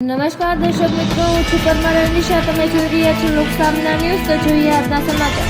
નમસ્કાર દર્શક મિત્રો, હું છું પરમાર અનિશા. તમે જોઈ રહ્યા છો લોકસામના ન્યૂઝ. તો જોઈએ આજના સમાચાર.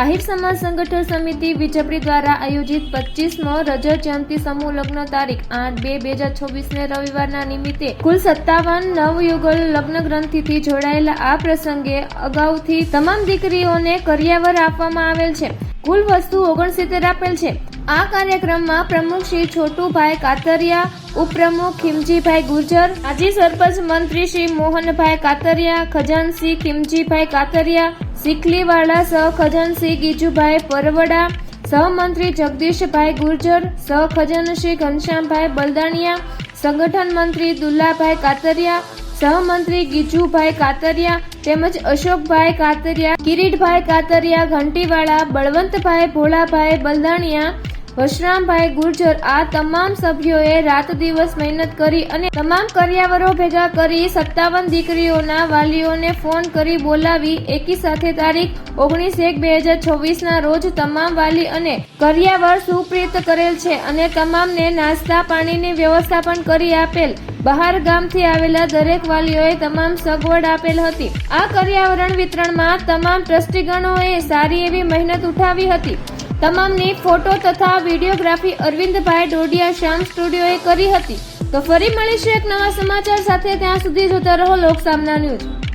આહિર સમાજ સંગઠન સમિતિ વિજપડી દ્વારા આયોજિત પચીસમો રજત જયંતિ સમૂહ લગ્ન તારીખ આઠ બે બે હજાર છવ્વીસને રવિવારના નિમિત્તે કુલ સત્તાવન નવયુગલ લગ્ન ગ્રંથિથી જોડાયેલા આ પ્રસંગે અગાઉથી તમામ દીકરીઓને કરિયાવર આપવામાં આવેલ છે. કુલ વસ્તુ ઓગણસિત્તેર આપેલ છે. આ કાર્યક્રમમાં પ્રમુખ શ્રી છોટુભાઈ કાતરિયા, ઉપપ્રમુખ ખીમજીભાઈ ગુર્જર, માજી સરપંચ મંત્રી શ્રી મોહનભાઈ કાતરિયા ખજાનસિંહ ખીમજીભાઈ કાતરિયા સિકલીવાળા સહ ખજાનસિંહ ગીજુભાઈ પરવડા, સહમંત્રી જગદીશભાઈ ગુર્જર, સહ ખજાનસિંહ ઘનશ્યામભાઈ બલદાણિયા, સંગઠન મંત્રી દુલ્લાભાઈ કાતરિયા, સહમંત્રી ગીજુભાઈ કાતરિયા તેમજ અશોકભાઈ કાતરિયા, કિરીટભાઈ કાતરિયા ઘંટીવાળા બળવંતભાઈ ભોળાભાઈ બલદાણિયા વશરામભાઈ ગુર્જર, આ તમામ સભ્યોએ રાત દિવસ મહેનત કરી અને તમામ કર્યાવરો ભેગા કરી સત્તાવન દીકરીઓના વાલીઓને ફોન કરી બોલાવી. એકી સાથે તારીખ ઓગણીસ એક બે હજાર છવ્વીસના રોજ તમામ વાલી અને કર્યાવર સુપ્રીત કરેલ છે અને તમામને નાસ્તા પાણીની વ્યવસ્થા પણ કરી આપેલ. બહાર ગામથી આવેલા દરેક વાલીઓએ તમામ સગવડ આપેલ હતી. આ કર્યાવરણ વિતરણમાં તમામ ટ્રસ્ટીગણોએ સારી એવી મહેનત ઉઠાવી હતી. તમામની ફોટો તથા વિડીયોગ્રાફી અરવિંદભાઈ ડોડિયા શ્યામ સ્ટુડિયોએ કરી હતી. તો ફરી મળીશું એક નવા સમાચાર સાથે. ત્યાં સુધી જોતા રહો લોકસામના ન્યૂઝ.